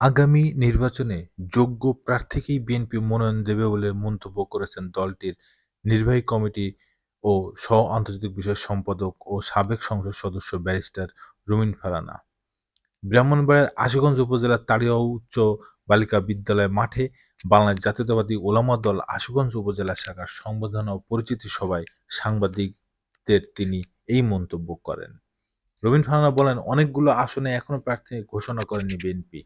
আগামী নির্বাচনে যোগ্য প্রার্থীকেই বিএনপি মনোনয়ন দেবে বলে মন্তব্য করেছেন দলটির নির্বাহী কমিটি ও সহ আন্তর্জাতিক বিষয়ক সম্পাদক ও সাবেক সংসদ সদস্য ব্যারিস্টার রুমিন ফারানা। ব্রাহ্মণবাড়িয়ার আশুগঞ্জ উপজেলার তাড়িয়া উচ্চ বালিকা বিদ্যালয় মাঠে বাংলাদেশ জাতীয়তাবাদী ওলামা দল আশুগঞ্জ উপজেলা শাখার সংবর্ধনা ও পরিচিতি সভায় সাংবাদিকদের তিনি এই মন্তব্য করেন। রবীন ফারানা বলেন, অনেকগুলো আসনে এখনও প্রার্থী ঘোষণা করেনি বিএনপি।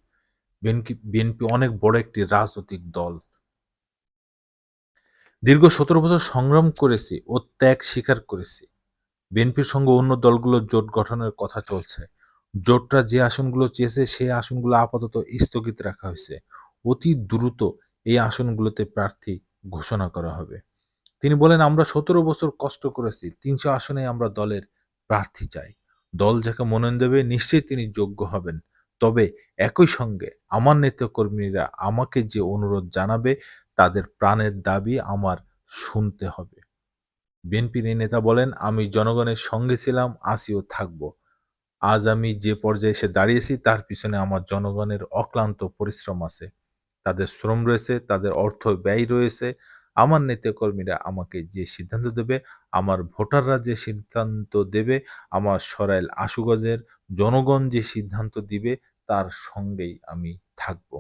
বিএনপি অনেক বড় একটি রাজনৈতিক দল। দীর্ঘ সতেরো বছর সংগ্রাম করেছি ও ত্যাগ স্বীকার করেছি। বিএনপির সঙ্গে অন্য দলগুলো জোট গঠনের কথা চলছে। জোটরা যে আসনগুলো চেয়েছে, সেই আসনগুলো আপাতত স্থগিত রাখা হয়েছে। অতি দ্রুত এই আসনগুলোতে প্রার্থী ঘোষণা করা হবে। তিনি বলেন, আমরা সতেরো বছর কষ্ট করেছি, তিনশো আসনে আমরা দলের প্রার্থী চাই। দল যাকে মনোনয়ন দেবে, নিশ্চয়ই তিনি যোগ্য হবেন। তবে একই সঙ্গে আমার নেতাকর্মীরা আমাকে যে অনুরোধ জানাবে, তাদের প্রাণের দাবি আমার শুনতে হবে। বিএনপির নেতা বলেন, আমি জনগণের সঙ্গে ছিলাম, আসিও, থাকব। আজ আমি যে পর্যায়ে এসে দাঁড়িয়েছি, তার পিছনে আমার জনগণের অক্লান্ত পরিশ্রম আছে। তাদের শ্রম রয়েছে, তাদের অর্থ ব্যয় রয়েছে আমার নেতাকর্মীরা আমাকে যে সিদ্ধান্ত দেবে, আমার ভোটাররা যে সিদ্ধান্ত দেবে, আমার সরাইল আশুগজের জনগণ যে সিদ্ধান্ত দিবে, তার সঙ্গেই আমি থাকব।